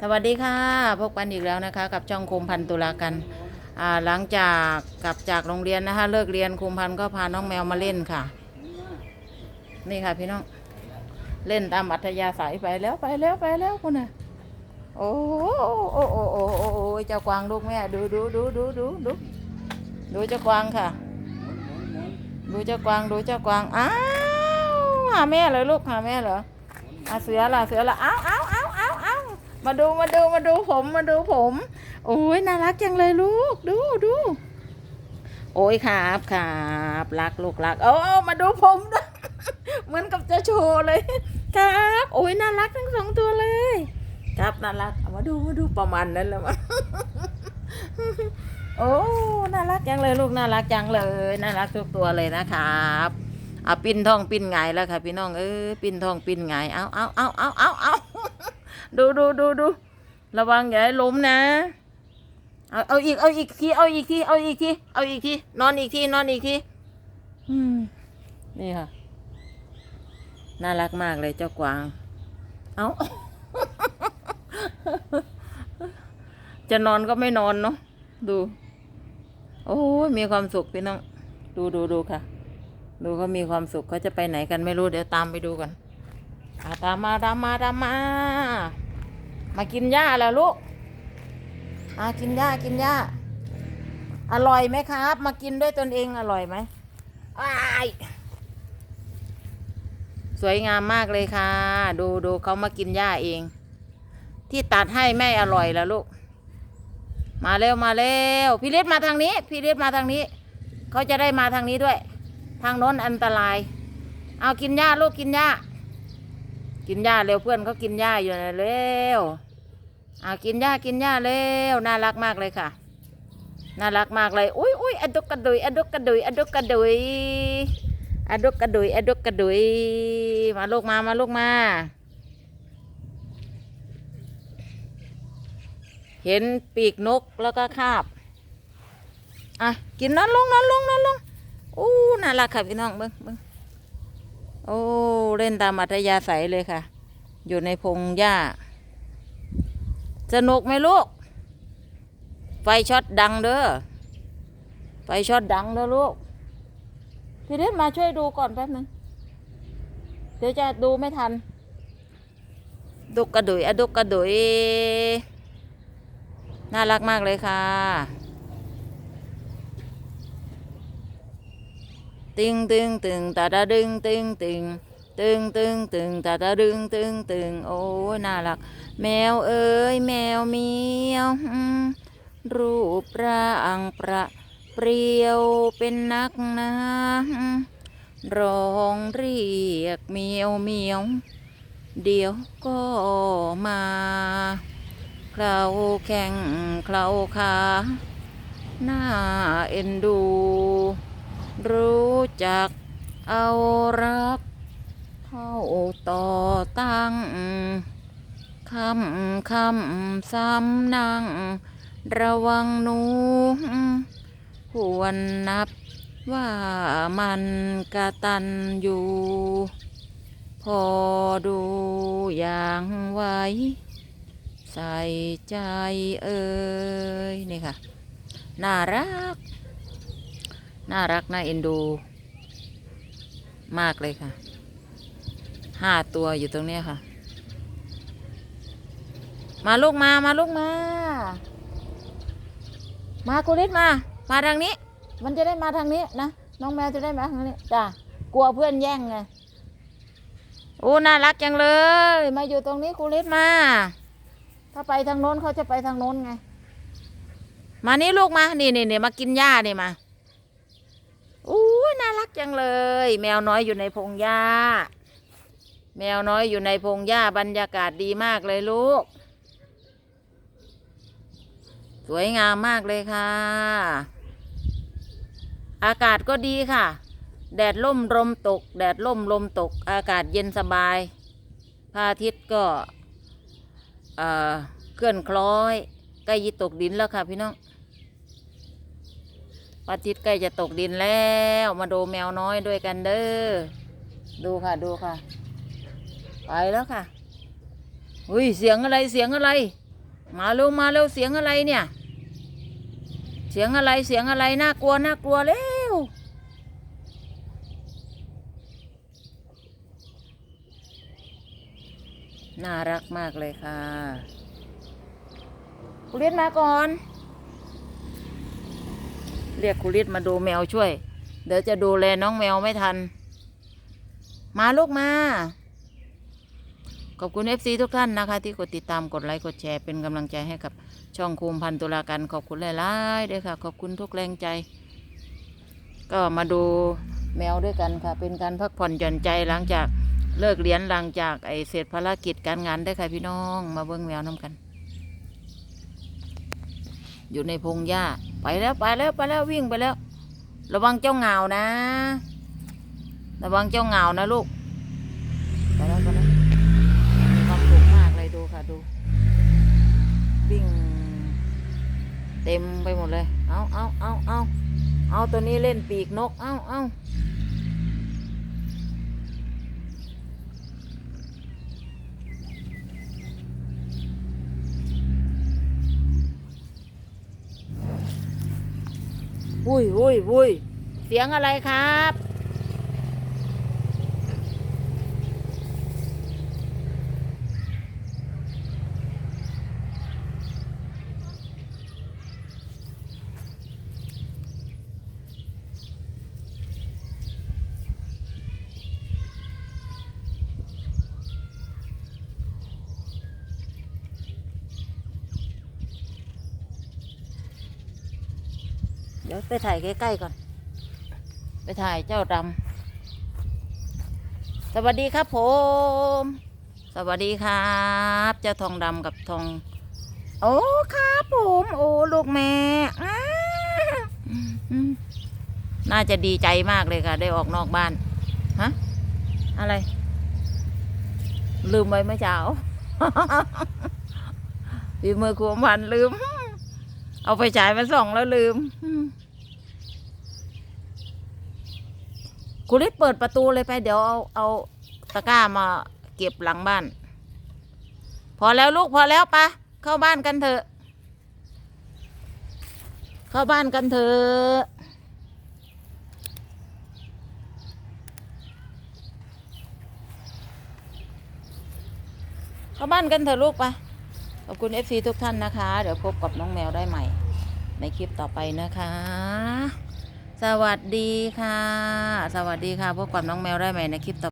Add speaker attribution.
Speaker 1: สวัสดีค่ะ พบกันอีกแล้วนะคะ กับช่องคุมพันธุ์ตุลากันหลังจากกลับจากโรงเรียนนะคะ เลิกเรียนคุมพันธ์ก็พาน้องแมวมาเล่นค่ะ นี่ค่ะพี่น้อง เล่นตามอัธยาศัยไปแล้วไปแล้วไปแล้วคุณน่ะโอ้โหโอ้โหโอ้โหโอ้เจ้ากวางลูกแม่ดูดูดูดูดูดูดูเจ้ากวางค่ะ ดูเจ้ากวางดูเจ้ากวางอ้าวหาแม่เลยลูกหาแม่เหรออะเสือล่ะเสือล่ะอ้าวอ้าว มาดูมาดูมาดูผมมาดูผม โอ้ยน่ารักจังเลยลูก ดูดูโอ้ยครับครับรักลูกรักโอ้มาดูผมด้วยเหมือนกับจะโชว์เลย ครับ โอ้ยน่ารักทั้งสองตัวเลย ครับน่ารักมาดูมาดูประมาณนั้นแล้วมั้งโอ้น่ารักจังเลยลูกน่ารักจังเลยน่ารักทุกตัวเลยนะครับเอาปิ้นทองปิ้นไงแล้วค่ะพี่น้องเออปิ้นทองปิ้นไงเอาเอาเอาเอาเอาเอา ดูดูดูดูระวังอย่าให้ล้มนะ เอาเอาอีกเอาอีกทีเอาอีกทีเอาอีกทีเอาอีกทีนอนอีกทีนอนอีกทีอืมนี่ค่ะ น่ารักมากเลยเจ้ากวาง เอาจะนอนก็ไม่นอนเนาะดู โอ้ยมีความสุขพี่น้องดูดูดูค่ะ ดูเขามีความสุขเขาจะไปไหนกันไม่รู้เดี๋ยวตามไปดูกันอาตามมาตามมาตามมา มากินหญ้าแล้วลูกอากินหญ้ากินหญ้า อร่อยไหมครับ มากินด้วยตนเองอร่อยไหมอ้ายสวยงามมากเลยค่ะ ดูดูเขามากินหญ้าเอง ที่ตัดให้ไม่อร่อยแล้วลูก มาเร็วมาเร็วพี่ฤทธิ์มาทางนี้ พี่ฤทธิ์มาทางนี้ เขาจะได้มาทางนี้ด้วย ทางโน้นอันตราย เอากินหญ้าลูกกินหญ้า กินหญ้าเร็วเพื่อนเขากินหญ้าอยู่นะเร็วเอากินหญ้ากินหญ้าเร็วน่ารักมากเลยค่ะ น่ารักมากเลยอุ้ยอุ้ยอดุกกระดุยอดุกกระดุยอดุกกระดุยอดุกกระดุยอดุกกระดุยมาลูกมามาลูกมา เห็นปีกนกแล้วก็คาบอะกินนอนลงนอนลงนอนลงอู้น่ารักค่ะพี่น้องเบิ้งเบิ้ง โอ้เล่นตามอัธยาศัยเลยค่ะ อยู่ในพงหญ้า สนุกไหมลูก ไฟช็อตดังเด้อไฟช็อตดังเด้อลูกพี่เล่นมาช่วยดูก่อนแป๊บนึงเดี๋ยวจะดูไม่ทัน ดุกกระดุยอะดุกกระดุย น่ารักมากเลยค่ะ ตึงตึงตึงตาตาดึงตึงตึงตึงตึงตึงตาตาดึงตึงตึงโอ้น่ารัก แมวเอ้ยแมวเมียวรูปร่างประเปรียวเป็นนักหนะร้องเรียกเมียวเมียวเดี๋ยวก็มาเคลาแข้งเคลาขาหน้าเอ็นดู รู้จักเอารัก เข้าต่อตั้งคำคำซ้ำนั่ง ระวังหนูควรนับว่ามันกระตันอยู่ พอดูอย่างไว้ ใส่ใจเอ่ยนี่ค่ะ น่ารัก น่ารักน่าเอ็นดู มากเลยค่ะ ห้าตัวอยู่ตรงนี้ค่ะ มาลูกมา มาลูกมา มากุลิศมา มาทางนี้ มันจะได้มาทางนี้นะ น้องแมวจะได้มาทางนี้ จ้ะ กลัวเพื่อนแย่งไง โอ้ น่ารักจังเลย มาอยู่ตรงนี้กุลิศมา ถ้าไปทางโน้นเขาจะไปทางโน้นไง มานี่ลูกมา นี่นี่นี่มากินหญ้านี่มา น่ารักจังเลย แมวน้อยอยู่ในพงหญ้า แมวน้อยอยู่ในพงหญ้าบรรยากาศดีมากเลยลูก สวยงามมากเลยค่ะ อากาศก็ดีค่ะ แดดล่มลมตก แดดล่มลมตก อากาศเย็นสบายพระอาทิตย์ก็เอ่อเคลื่อนคล้อยใกล้จะตกดินแล้วค่ะพี่น้อง อาทิตย์ใกล้จะตกดินแล้ว มาดูแมวน้อยด้วยกันเด้อ ดูค่ะดูค่ะ ไปแล้วค่ะ อุ้ยเสียงอะไรเสียงอะไร มาเร็วมาเร็วเสียงอะไรเนี่ย เสียงอะไรเสียงอะไรน่ากลัวน่ากลัวเร็วน่ารักมากเลยค่ะคุณฤทธิ์มาก่อน รียกคุณฤทธิ์มาดูแมวช่วย เดี๋ยวจะดูแลน้องแมวไม่ทัน มาลูกมา ขอบคุณ FC ทุกท่านนะคะ ที่กดติดตามกดไลค์กดแชร์เป็นกำลังใจให้กับช่องคุมพันตุลาการขอบคุณหลายๆด้วยค่ะ ขอบคุณทุกแรงใจ ก็มาดูแมวด้วยกันค่ะ เป็นการพักผ่อนหย่อนใจหลังจากเลิกเรียนหลังจากไอเสร็จภารกิจการงานได้ค่ะพี่น้อง มาเบิ้งแมวน้ำกัน อยู่ในพงหญ้า ไปแล้วไปแล้วไปแล้ววิ่งไปแล้ว ระวังเจ้าเงานะ ระวังเจ้าเงานะลูกไปแล้วไปแล้วมีความสุขมากเลยดูค่ะดู วิ่ง เต็มไปหมดเลย เอาเอาเอาเอาเอาตัวนี้เล่นปีกนก เอาเอา อุ้ยอุ้ยอุ้ยเสียงอะไรครับ เดี๋ยวไปถ่ายใกล้ๆก่อน ไปถ่ายเจ้าดำสวัสดีครับผม สวัสดีครับ เจ้าทองดำกับทอง โอ้ครับผม โอ้ลูกแม่น่าจะดีใจมากเลยค่ะ ได้ออกนอกบ้าน ฮะ อะไร ลืมไว้เมื่อเช้าพี่มือขวมพันลืม เอาไปฉายมาส่องแล้วลืม คุณฤทธิ์เปิดประตูเลยไปเดี๋ยวเอาเอาตะกร้ามาเก็บหลังบ้าน พอแล้วลูกพอแล้วปะเข้าบ้านกันเถอะ เข้าบ้านกันเถอะเข้าบ้านกันเถอะลูกปะขอบคุณ FC ทุกท่านนะคะ เดี๋ยวพบกับน้องแมวได้ใหม่ ในคลิปต่อไปนะคะ สวัสดีค่ะ สวัสดีค่ะพบกับน้องแมวได้ใหม่ในคลิปต่อ